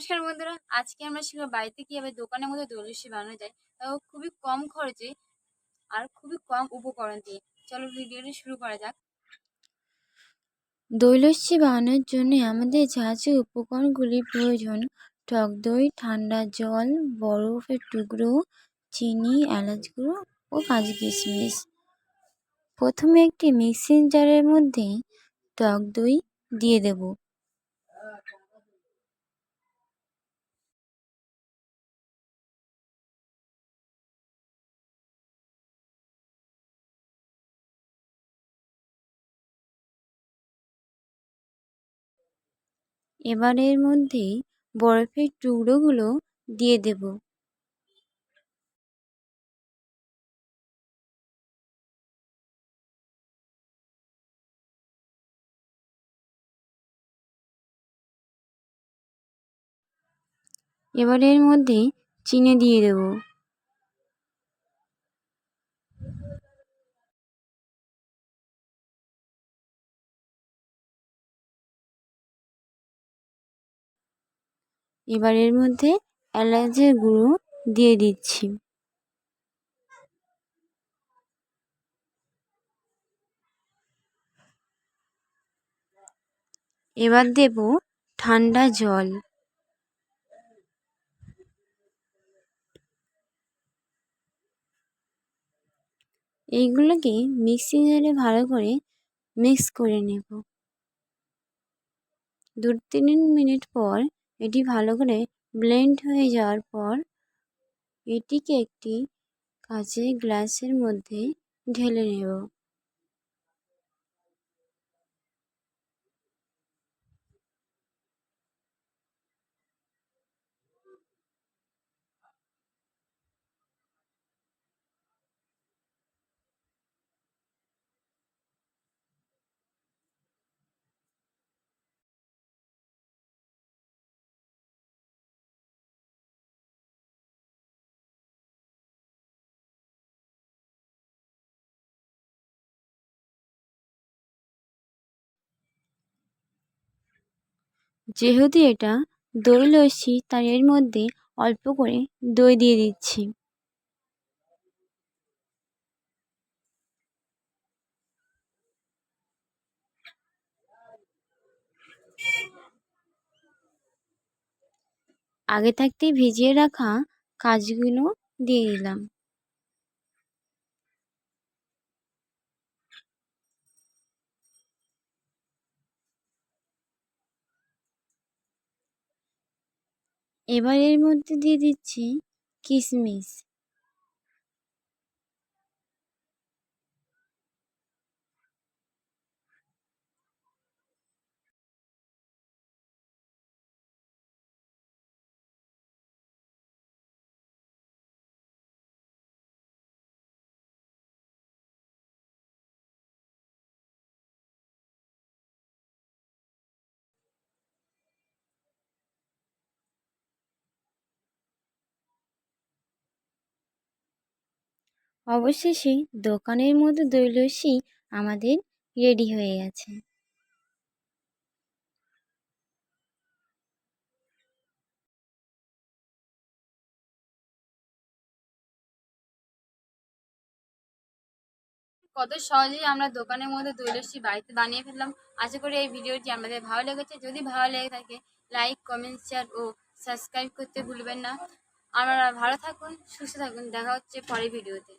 নমস্কার বন্ধুরা। আজকে আমরা শিখব বাড়িতে কীভাবে দোকানের মধ্যে দই লস্যি বানানো যায়, তাও খুবই কম খরচে আর খুবই কম উপকরণ দিয়ে। চলো ভিডিওটি শুরু করা যাক। দই লস্যি বানানোর জন্য আমাদের যা যা উপকরণগুলি প্রয়োজন, টক দই, ঠান্ডা জল, বরফের টুকরো, চিনি, এলাচ গুঁড়ো ও কাজু কিশমিশ। প্রথমে একটি মিক্সিং জারের মধ্যে টক দই দিয়ে দেব। এবার এর মধ্যে বরফের টুকরোগুলো দিয়ে দেব। এবার এর মধ্যে চিনি দিয়ে দেব। এবার এর মধ্যে এলাচের গুঁড়ো দিয়ে দিচ্ছি। এবার দেব ঠান্ডা জল। এইগুলোকে মিক্সিং জারে ভালো করে মিক্স করে নেব। দু তিন মিনিট পর এটি ভালো করে ব্লেন্ড হয়ে যাওয়ার পর এটিকে একটি কাঁচের গ্লাসের মধ্যে ঢেলে নেব। যেহেতু এটা দই লস্যি তাই এর মধ্যে অল্প করে দই দিয়ে দিচ্ছি। আগে থাকতে ভিজিয়ে রাখা কাজগুলো দিয়ে দিলাম। এবার এর মধ্যে দিয়ে দিচ্ছি কিশমিশ অবশেষে দোকানের মতো দই লস্যি আমাদের রেডি হয়ে গেছে। কত সহজেই আমরা দোকানের মধ্যে দই লস্যি বাড়িতে বানিয়ে ফেললাম। আশা করি এই ভিডিওটি আমাদের ভালো লেগেছে। যদি ভালো লেগে থাকে লাইক কমেন্ট শেয়ার ও সাবস্ক্রাইব করতে ভুলবেন না। আপনারা ভালো থাকুন, সুস্থ থাকুন। দেখা হচ্ছে পরের ভিডিওতে।